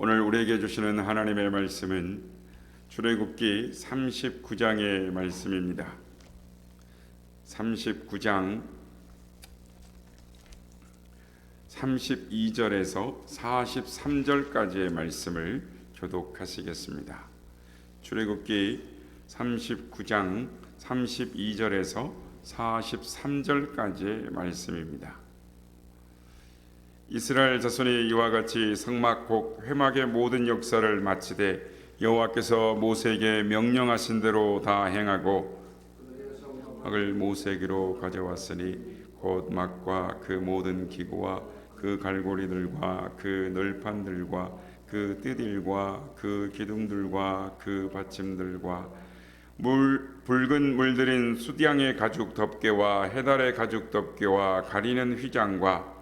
오늘 우리에게 주시는 하나님의 말씀은 출애굽기 39장의 말씀입니다. 39장 32절에서 43절까지의 말씀을 교독하시겠습니다. 출애굽기 39장 32절에서 43절까지의 말씀입니다. 이스라엘 자손이 이와 같이 성막 곡 회막의 모든 역사를 마치되 여호와께서 모세에게 명령하신 대로 다 행하고 막을 모세에게로 가져왔으니 곧 막과 그 모든 기구와 그 갈고리들과 그 널판들과 그 띠들과 그 기둥들과 그 받침들과 물 붉은 물들인 수디양의 가죽 덮개와 해달의 가죽 덮개와 가리는 휘장과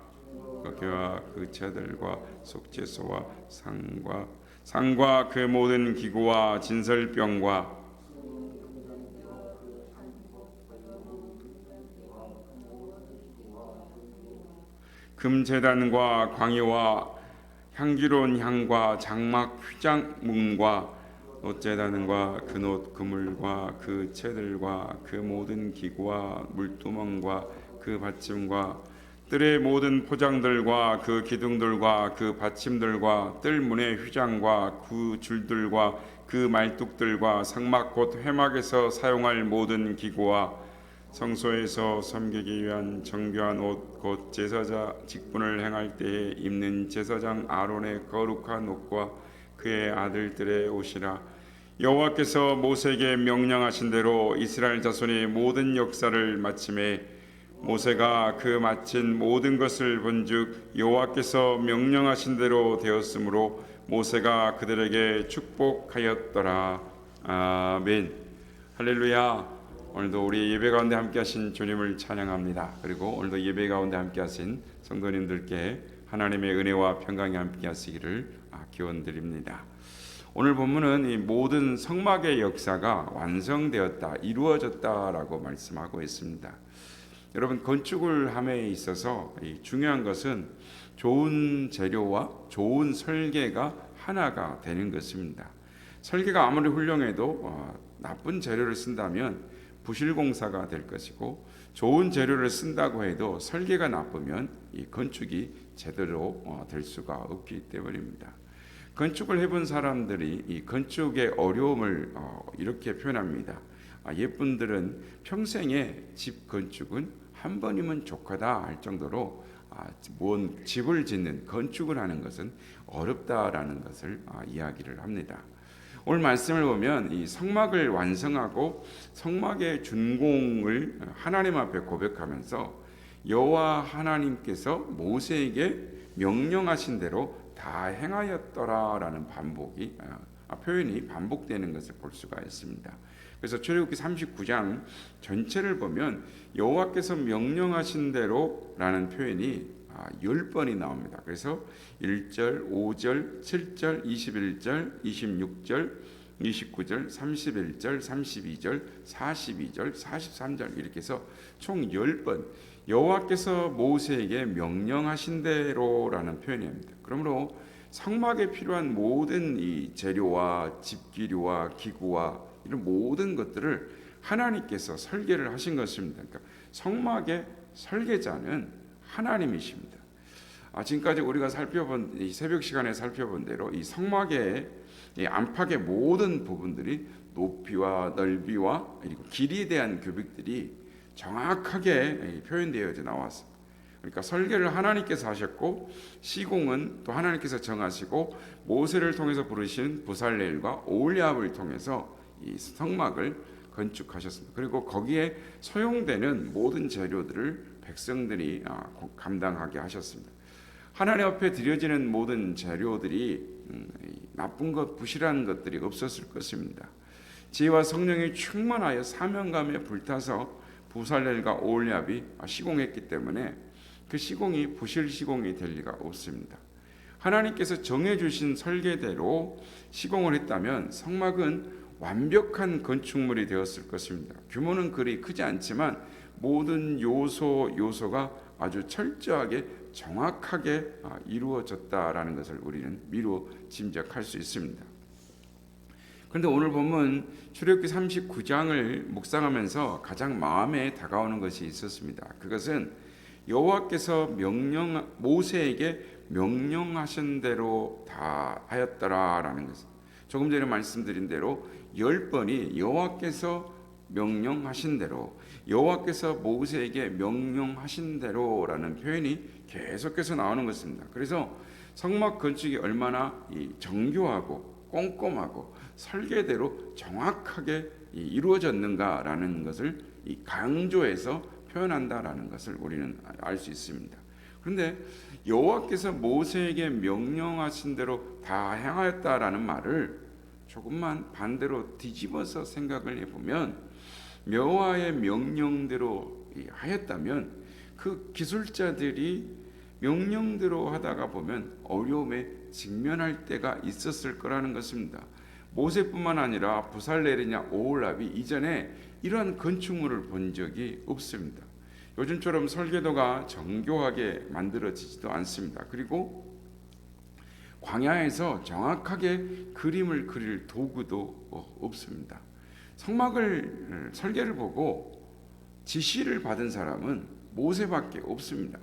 덮개와 그 채들과 속죄소와 상과 상과 그 모든 기구와 진설병과 금재단과 광야와 향기로운 향과 장막 휘장문과 옷재단과 그옷 그물과 그 채들과 그 모든 기구와 물두멍과 그 받침과 뜰의 모든 포장들과 그 기둥들과 그 받침들과 뜰 문의 휘장과 그 줄들과 그 말뚝들과 상막 곧 회막에서 사용할 모든 기구와 성소에서 섬기기 위한 정교한 옷 곧 제사자 직분을 행할 때에 입는 제사장 아론의 거룩한 옷과 그의 아들들의 옷이라. 여호와께서 모세에게 명령하신 대로 이스라엘 자손이 모든 역사를 마침에 모세가 그 마친 모든 것을 본즉 여호와께서 명령하신 대로 되었으므로 모세가 그들에게 축복하였더라. 아멘. 할렐루야. 오늘도 우리 예배 가운데 함께 하신 주님을 찬양합니다. 그리고 오늘도 예배 가운데 함께 하신 성도님들께 하나님의 은혜와 평강이 함께 하시기를 아, 기원 드립니다. 오늘 본문은 이 모든 성막의 역사가 완성되었다 이루어졌다라고 말씀하고 있습니다 여러분 건축을 함에 있어서 중요한 것은 좋은 재료와 좋은 설계가 하나가 되는 것입니다. 설계가 아무리 훌륭해도 어, 나쁜 재료를 쓴다면 부실공사가 될 것이고 좋은 재료를 쓴다고 해도 설계가 나쁘면 이 건축이 제대로 어, 될 수가 없기 때문입니다. 건축을 해본 사람들이 이 건축의 어려움을 어, 이렇게 표현합니다. 아, 예쁜들은 평생의 집 건축은 한 번이면 족하다 할 정도로 아, 뭔 집을 짓는 건축을 하는 것은 어렵다라는 것을 아, 이야기를 합니다. 오늘 말씀을 보면 이 성막을 완성하고 성막의 준공을 하나님 앞에 고백하면서 여호와 하나님께서 모세에게 명령하신 대로 다 행하였더라라는 반복이 표현이 반복되는 것을 볼 수가 있습니다. 그래서 출애굽기 39장 전체를 보면 여호와께서 명령하신 대로라는 표현이 10번이 나옵니다. 그래서 1절, 5절, 7절, 21절, 26절, 29절, 31절, 32절, 42절, 43절 이렇게 해서 총 10번 여호와께서 모세에게 명령하신 대로라는 표현입니다. 그러므로 성막에 필요한 모든 이 재료와 집기류와 기구와 이런 모든 것들을 하나님께서 설계를 하신 것입니다. 그러니까 성막의 설계자는 하나님이십니다. 아, 지금까지 우리가 살펴본 이 새벽 시간에 살펴본 대로 이 성막의 이 안팎의 모든 부분들이 높이와 넓이와 그리고 길이에 대한 규칙들이 정확하게 표현되어 나왔습니다. 그러니까 설계를 하나님께서 하셨고 시공은 또 하나님께서 정하시고 모세를 통해서 부르신 부살렐과 오울리압을 통해서 이 성막을 건축하셨습니다. 그리고 거기에 소용되는 모든 재료들을 백성들이 아, 감당하게 하셨습니다. 하나님 앞에 드려지는 모든 재료들이 음, 나쁜 것, 부실한 것들이 없었을 것입니다. 지혜와 성령이 충만하여 사명감에 불타서 부살렐과 오올리압이 시공했기 때문에 그 시공이 부실 시공이 될 리가 없습니다. 하나님께서 정해 주신 설계대로 시공을 했다면 성막은 완벽한 건축물이 되었을 것입니다. 규모는 그리 크지 않지만 모든 요소 요소가 아주 철저하게 정확하게 아, 이루어졌다라는 것을 우리는 미루 짐작할 수 있습니다. 그런데 오늘 보면 출애굽기 39장을 묵상하면서 가장 마음에 다가오는 것이 있었습니다. 그것은 여호와께서 명령 모세에게 명령하신 대로 다 하였더라라는 것. 조금 전에 말씀드린 대로 열 번이 여호와께서 명령하신 대로 여호와께서 모세에게 명령하신 대로라는 표현이 계속해서 나오는 것입니다. 그래서 성막 건축이 얼마나 이 정교하고 꼼꼼하고 설계대로 정확하게 이 이루어졌는가라는 것을 이 강조해서 표현한다라는 것을 우리는 알 수 있습니다. 그런데 여호와께서 모세에게 명령하신 대로 다 행하였다라는 말을 조금만 반대로 뒤집어서 생각을 해보면 여호와의 명령대로 이 하였다면 그 기술자들이 명령대로 하다가 보면 어려움에 직면할 때가 있었을 거라는 것입니다. 모세뿐만 아니라 부살레리냐 오홀랍이 이전에 이러한 건축물을 본 적이 없습니다. 요즘처럼 설계도가 정교하게 만들어지지도 않습니다. 그리고 광야에서 정확하게 그림을 그릴 도구도 어, 없습니다. 성막을 설계를 보고 지시를 받은 사람은 모세밖에 없습니다.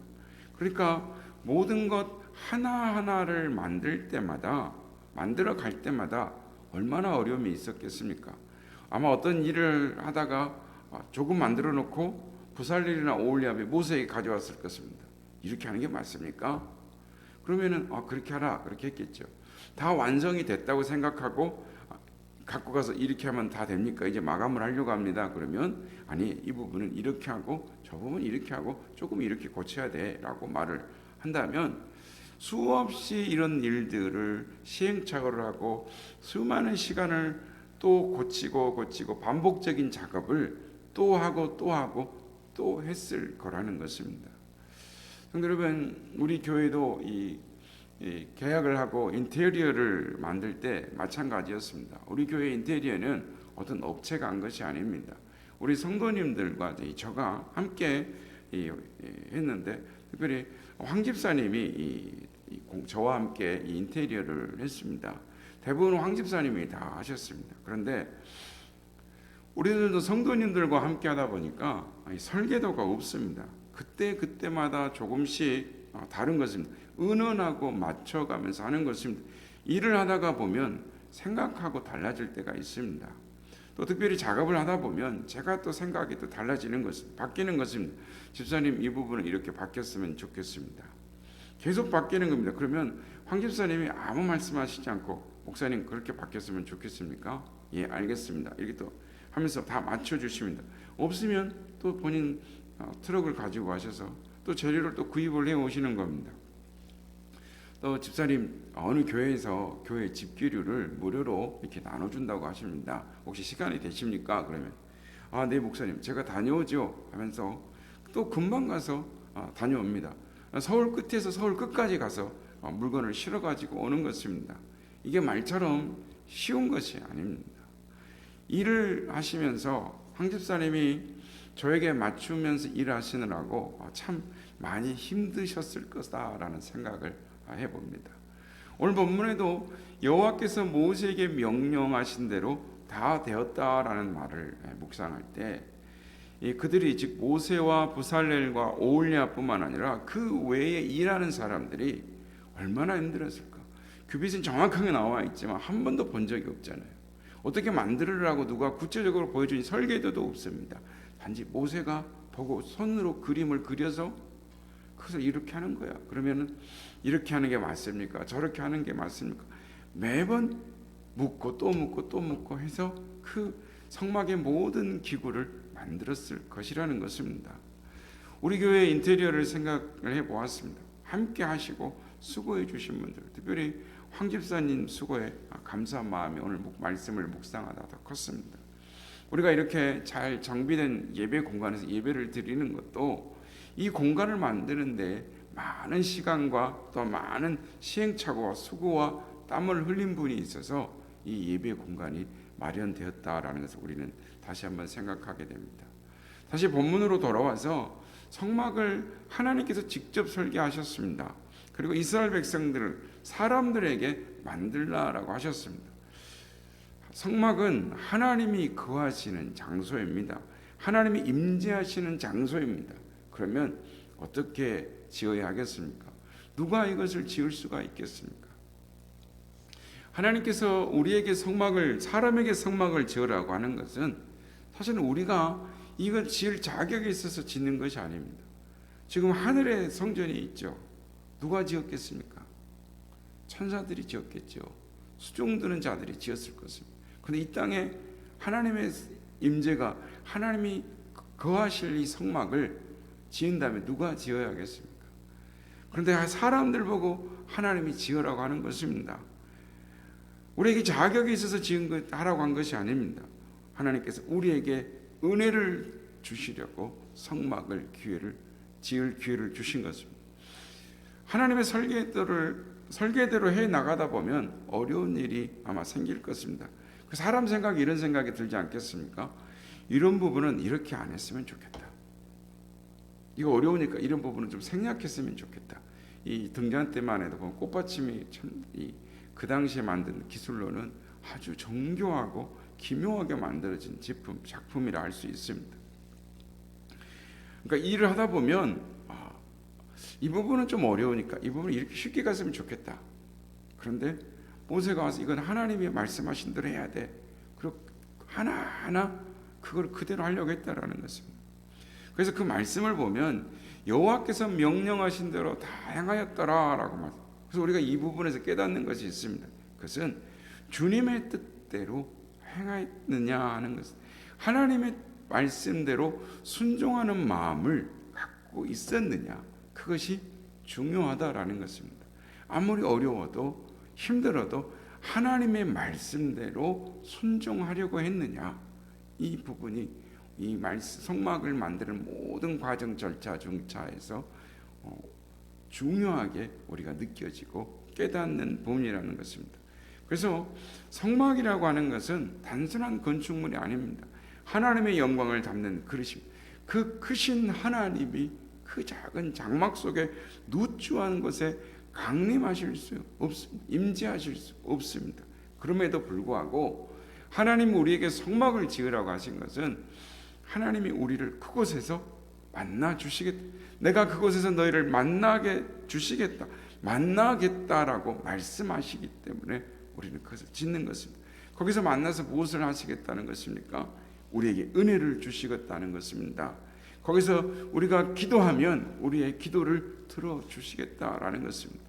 그러니까 모든 것 하나하나를 만들 때마다 만들어 갈 때마다 얼마나 어려움이 있었겠습니까? 아마 어떤 일을 하다가 조금 만들어 놓고 부살릴이나 오올리압이 모세에게 가져왔을 것입니다. 이렇게 하는 게 맞습니까? 그러면은 아, 그렇게 하라 그렇게 했겠죠. 다 완성이 됐다고 생각하고 갖고 가서 이렇게 하면 다 됩니까? 이제 마감을 하려고 합니다. 그러면 아니 이 부분은 이렇게 하고 저 부분은 이렇게 하고 조금 이렇게 고쳐야 돼라고 말을 한다면 수없이 이런 일들을 시행착오를 하고 수많은 시간을 또 고치고 고치고 반복적인 작업을 또 하고 또 하고 또 했을 거라는 것입니다. 성도 여러분, 우리 교회도 이, 이 계약을 하고 인테리어를 만들 때 마찬가지였습니다. 우리 교회 인테리어는 어떤 업체가 한 것이 아닙니다. 우리 성도님들과 저가 함께 이, 했는데 특별히 황 집사님이 저와 함께 이 인테리어를 했습니다. 대부분 황 집사님이 다 하셨습니다. 그런데 우리들도 성도님들과 함께 하다 보니까 설계도가 없습니다. 그때 그때마다 조금씩 어, 다른 것입니다. 은은하고 맞춰가면서 하는 것입니다. 일을 하다가 보면 생각하고 달라질 때가 있습니다. 또 특별히 작업을 하다 보면 제가 또 생각이 또 달라지는 것, 바뀌는 것입니다. 집사님 이 부분은 이렇게 바뀌었으면 좋겠습니다. 계속 바뀌는 겁니다. 그러면 황 집사님이 아무 말씀하시지 않고 목사님 그렇게 바뀌었으면 좋겠습니까? 예, 알겠습니다. 이렇게 또 하면서 다 맞춰 주십니다. 없으면 또 본인 어, 트럭을 가지고 가셔서 또 재료를 또 구입을 해 오시는 겁니다. 또 집사님 어느 교회에서 교회 집기류를 무료로 이렇게 나눠준다고 하십니다. 혹시 시간이 되십니까? 그러면 아, 네 목사님 제가 다녀오죠 하면서 또 금방 가서 아, 다녀옵니다. 서울 끝에서 서울 끝까지 가서 어, 물건을 실어 가지고 오는 것입니다. 이게 말처럼 쉬운 것이 아닙니다. 일을 하시면서 황 집사님이 저에게 맞추면서 일하시느라고 참 많이 힘드셨을 것이다라는 생각을 해봅니다. 오늘 본문에도 여호와께서 모세에게 명령하신 대로 다 되었다라는 말을 묵상할 때 그들이 즉 모세와 부살렐과 오올리아뿐만 아니라 그 외에 일하는 사람들이 얼마나 힘들었을까? 규빗은 정확하게 나와 있지만 한 번도 본 적이 없잖아요. 어떻게 만들으라고 누가 구체적으로 보여준 설계도도 없습니다. 단지 모세가 보고 손으로 그림을 그려서 그래서 이렇게 하는 거야. 그러면은 이렇게 하는 게 맞습니까? 저렇게 하는 게 맞습니까? 매번 묻고 또 묻고 또 묻고 해서 그 성막의 모든 기구를 만들었을 것이라는 것입니다. 우리 교회 인테리어를 생각을 해 보았습니다. 함께 하시고 수고해 주신 분들, 특별히 황 집사님 수고에 감사한 마음이 오늘 말씀을 묵상하다 더 컸습니다. 우리가 이렇게 잘 정비된 예배 공간에서 예배를 드리는 것도 이 공간을 만드는데 많은 시간과 또 많은 시행착오와 수고와 땀을 흘린 분이 있어서 이 예배 공간이 마련되었다라는 것을 우리는 다시 한번 생각하게 됩니다. 다시 본문으로 돌아와서 성막을 하나님께서 직접 설계하셨습니다. 그리고 이스라엘 백성들을 사람들에게 만들라라고 하셨습니다. 성막은 하나님이 거하시는 장소입니다. 하나님이 임재하시는 장소입니다. 그러면 어떻게 지어야 하겠습니까? 누가 이것을 지을 수가 있겠습니까? 하나님께서 우리에게 성막을 사람에게 성막을 지으라고 하는 것은 사실은 우리가 이걸 지을 자격이 있어서 짓는 것이 아닙니다. 지금 하늘에 성전이 있죠. 누가 지었겠습니까? 천사들이 지었겠죠. 수종드는 자들이 지었을 것입니다. 그런데 이 땅에 하나님의 임재가 하나님이 거하실 이 성막을 지은다면 누가 지어야겠습니까? 그런데 사람들 보고 하나님이 지으라고 하는 것입니다. 우리에게 자격이 있어서 지은 것 하라고 한 것이 아닙니다. 하나님께서 우리에게 은혜를 주시려고 성막을 기회를 지을 기회를 주신 것입니다. 하나님의 설계대로를 설계대로 해 나가다 보면 어려운 일이 아마 생길 것입니다. 그 사람 생각이 이런 생각이 들지 않겠습니까? 이런 부분은 이렇게 안 했으면 좋겠다. 이거 어려우니까 이런 부분은 좀 생략했으면 좋겠다. 이 등잔 때만 해도 보면 꽃받침이 참 그 당시에 만든 기술로는 아주 정교하고 기묘하게 만들어진 제품 작품이라 할 수 있습니다. 그러니까 일을 하다 보면 아, 이 부분은 좀 어려우니까 이 부분은 이렇게 쉽게 갔으면 좋겠다. 그런데 모세가 와서 이건 하나님이 말씀하신 대로 해야 돼. 그리고 하나 하나 그걸 그대로 하려고 했다라는 것입니다. 그래서 그 말씀을 보면 여호와께서 명령하신 대로 다 행하였더라라고 말. 그래서 우리가 이 부분에서 깨닫는 것이 있습니다. 그것은 주님의 뜻대로 행하였느냐 하는 것. 하나님의 말씀대로 순종하는 마음을 갖고 있었느냐 그것이 중요하다라는 것입니다. 아무리 어려워도 힘들어도 하나님의 말씀대로 순종하려고 했느냐 이 부분이 이 말씀 성막을 만드는 모든 과정 절차 중차에서 어, 중요하게 우리가 느껴지고 깨닫는 부분이라는 것입니다. 그래서 성막이라고 하는 것은 단순한 건축물이 아닙니다. 하나님의 영광을 담는 그릇입니다. 그 크신 하나님이 그 작은 장막 속에 누추한 곳에 강림하실 수 없습니다. 임재하실 수 없습니다. 그럼에도 불구하고 하나님 우리에게 성막을 지으라고 하신 것은 하나님이 우리를 그곳에서 만나 주시겠다. 내가 그곳에서 너희를 만나게 주시겠다. 만나겠다라고 말씀하시기 때문에 우리는 그것을 짓는 것입니다. 거기서 만나서 무엇을 하시겠다는 것입니까? 우리에게 은혜를 주시겠다는 것입니다. 거기서 우리가 기도하면 우리의 기도를 들어 주시겠다라는 것입니다.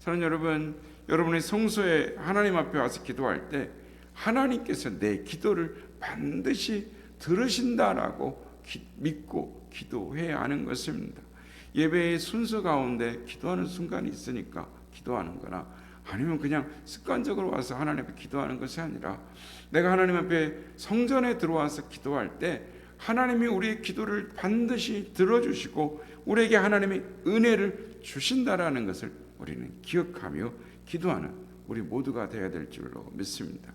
사랑하는 여러분, 여러분의 성소에 하나님 앞에 와서 기도할 때 하나님께서 내 기도를 반드시 들으신다라고 기, 믿고 기도해야 하는 것입니다. 예배의 순서 가운데 기도하는 순간이 있으니까 기도하는 거나 아니면 그냥 습관적으로 와서 하나님 앞에 기도하는 것이 아니라 내가 하나님 앞에 성전에 들어와서 기도할 때 하나님이 우리의 기도를 반드시 들어주시고 우리에게 하나님이 은혜를 주신다라는 것을 우리는 기억하며 기도하는 우리 모두가 되어야 될 줄로 믿습니다.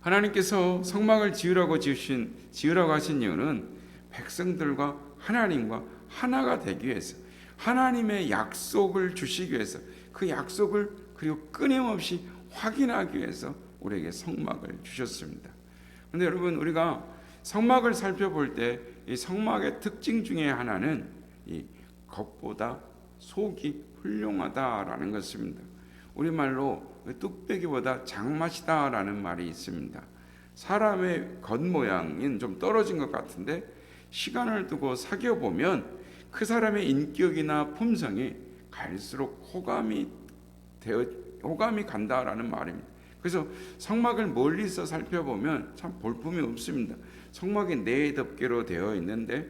하나님께서 성막을 지으라고 지으신 지으라고 하신 이유는 백성들과 하나님과 하나가 되기 위해서 하나님의 약속을 주시기 위해서 그 약속을 그리고 끊임없이 확인하기 위해서 우리에게 성막을 주셨습니다. 그런데 여러분 우리가 성막을 살펴볼 때 이 성막의 특징 중에 하나는 이 겉보다 속이 훌륭하다라는 것입니다. 우리말로 뚝배기보다 장맛이다라는 말이 있습니다. 사람의 겉모양은 좀 떨어진 것 같은데 시간을 두고 사귀어 보면 그 사람의 인격이나 품성이 갈수록 호감이 되어 호감이 간다라는 말입니다. 그래서 성막을 멀리서 살펴보면 참 볼품이 없습니다. 성막이 네 덮개로 되어 있는데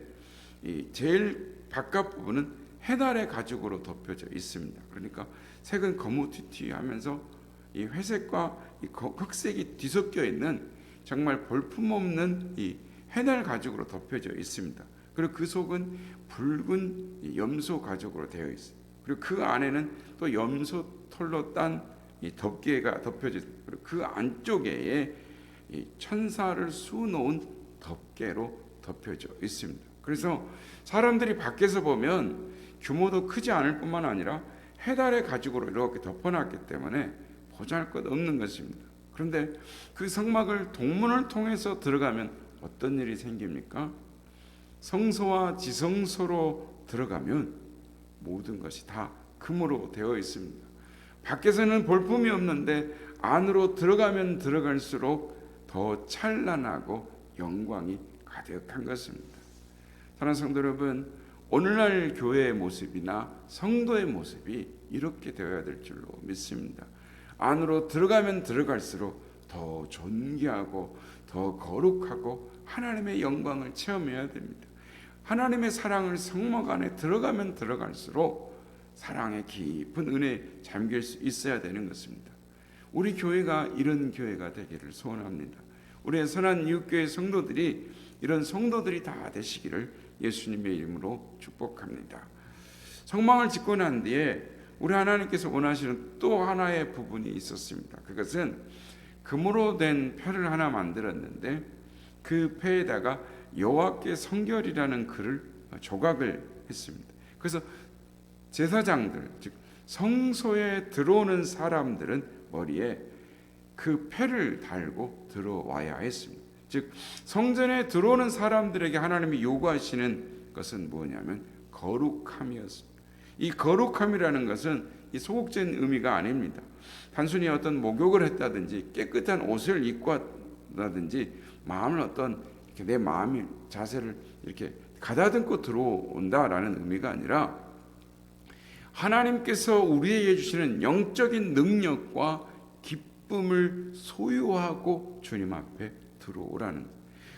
이 제일 바깥 부분은 해달의 가죽으로 덮여져 있습니다. 그러니까 색은 거무튀튀하면서 이 회색과 이 흑색이 뒤섞여 있는 정말 볼품없는 이 해달 가죽으로 덮여져 있습니다. 그리고 그 속은 붉은 염소 가죽으로 되어 있습니다. 그리고 그 안에는 또 염소 털로 딴 이 덮개가 덮여져 그리고 그 안쪽에 이 천사를 수놓은 덮개로 덮여져 있습니다. 그래서 사람들이 밖에서 보면 규모도 크지 않을 뿐만 아니라 해달의 가죽으로 이렇게 덮어놨기 때문에 보잘 것 없는 것입니다. 그런데 그 성막을 동문을 통해서 들어가면 어떤 일이 생깁니까? 성소와 지성소로 들어가면 모든 것이 다 금으로 되어 있습니다. 밖에서는 볼품이 없는데 안으로 들어가면 들어갈수록 더 찬란하고 영광이 가득한 것입니다. 사랑하는 성도 여러분, 오늘날 교회의 모습이나 성도의 모습이 이렇게 되어야 될 줄로 믿습니다. 안으로 들어가면 들어갈수록 더 존귀하고 더 거룩하고 하나님의 영광을 체험해야 됩니다. 하나님의 사랑을 성막 안에 들어가면 들어갈수록 사랑의 깊은 은혜에 잠길 수 있어야 되는 것입니다. 우리 교회가 이런 교회가 되기를 소원합니다. 우리의 선한 이웃교회 성도들이 이런 성도들이 다 되시기를 예수님의 이름으로 축복합니다. 성망을 짓고 난 뒤에 우리 하나님께서 원하시는 또 하나의 부분이 있었습니다. 그것은 금으로 된 표를 하나 만들었는데 그 표에다가 여호와께 성결이라는 글을 조각을 했습니다. 그래서 제사장들 즉 성소에 들어오는 사람들은 머리에 그 패를 달고 들어와야 했습니다. 즉 성전에 들어오는 사람들에게 하나님이 요구하시는 것은 뭐냐면 거룩함이었습니다. 이 거룩함이라는 것은 이 소극적인 의미가 아닙니다. 단순히 어떤 목욕을 했다든지 깨끗한 옷을 입고 왔다든지 마음을 어떤 이렇게 내 마음의 자세를 이렇게 가다듬고 들어온다라는 의미가 아니라 하나님께서 우리에게 주시는 영적인 능력과 기쁨을 소유하고 주님 앞에 들어오라는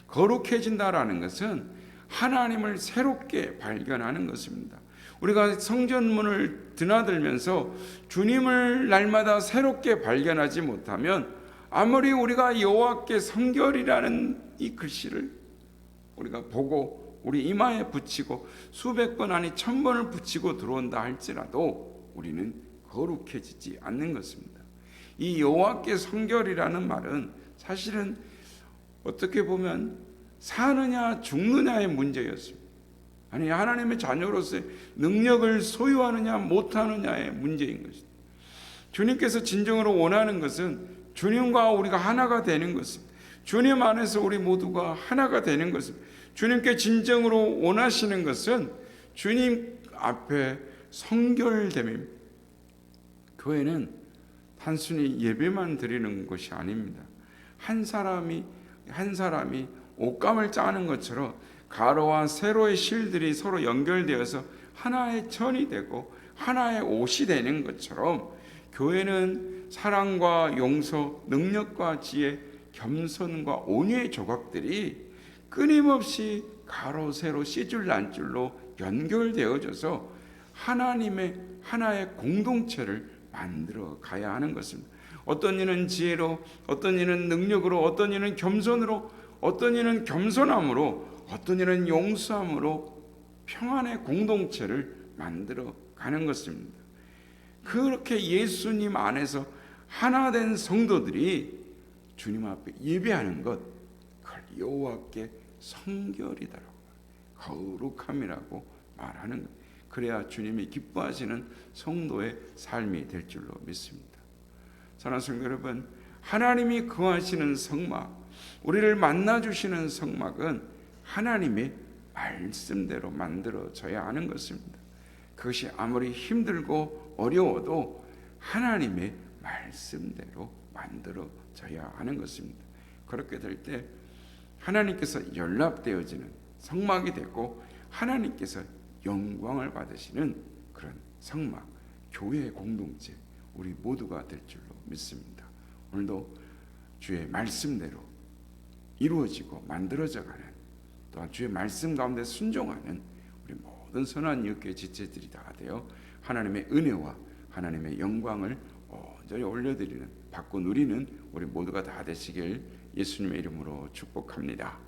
거룩해진다라는 것은 하나님을 새롭게 발견하는 것입니다. 우리가 성전문을 드나들면서 주님을 날마다 새롭게 발견하지 못하면 아무리 우리가 여호와께 성결이라는 이 글씨를 우리가 보고 우리 이마에 붙이고 수백 번 아니 천 번을 붙이고 들어온다 할지라도 우리는 거룩해지지 않는 것입니다. 이 여호와께 성결이라는 말은 사실은 어떻게 보면 사느냐 죽느냐의 문제였습니다. 아니 하나님의 자녀로서의 능력을 소유하느냐 못하느냐의 문제인 것입니다. 주님께서 진정으로 원하는 것은 주님과 우리가 하나가 되는 것입니다. 주님 안에서 우리 모두가 하나가 되는 것입니다. 주님께 진정으로 원하시는 것은 주님 앞에 성결됨입니다. 교회는 단순히 예배만 드리는 것이 아닙니다. 한 사람이 한 사람이 옷감을 짜는 것처럼 가로와 세로의 실들이 서로 연결되어서 하나의 천이 되고 하나의 옷이 되는 것처럼 교회는 사랑과 용서, 능력과 지혜, 겸손과 온유의 조각들이 끊임없이 가로 세로 씨줄 난줄로 연결되어져서 하나님의 하나의 공동체를 만들어 가야 하는 것입니다. 어떤 이는 지혜로, 어떤 이는 능력으로, 어떤 이는 겸손으로, 어떤 이는 겸손함으로, 어떤 이는 용서함으로 평안의 공동체를 만들어 가는 것입니다. 그렇게 예수님 안에서 하나 된 성도들이 주님 앞에 예배하는 것, 그걸 여호와께 성결이다라고 거룩함이라고 말하는 것. 그래야 주님이 기뻐하시는 성도의 삶이 될 줄로 믿습니다. 사랑하는 성도 여러분, 하나님이 거하시는 성막, 우리를 만나 주시는 성막은 하나님의 말씀대로 만들어져야 하는 것입니다. 그것이 아무리 힘들고 어려워도 하나님의 말씀대로 만들어져야 하는 것입니다. 그렇게 될 때 하나님께서 연락되어지는 성막이 되고 하나님께서 영광을 받으시는 그런 성막, 교회 공동체 우리 모두가 될 줄로 믿습니다. 오늘도 주의 말씀대로 이루어지고 만들어져 가는 또한 주의 말씀 가운데 순종하는 우리 모든 선한 이웃교회 지체들이 다 되어 하나님의 은혜와 하나님의 영광을 온전히 올려드리는 받고 누리는 우리 모두가 다 되시길 예수님의 이름으로 축복합니다.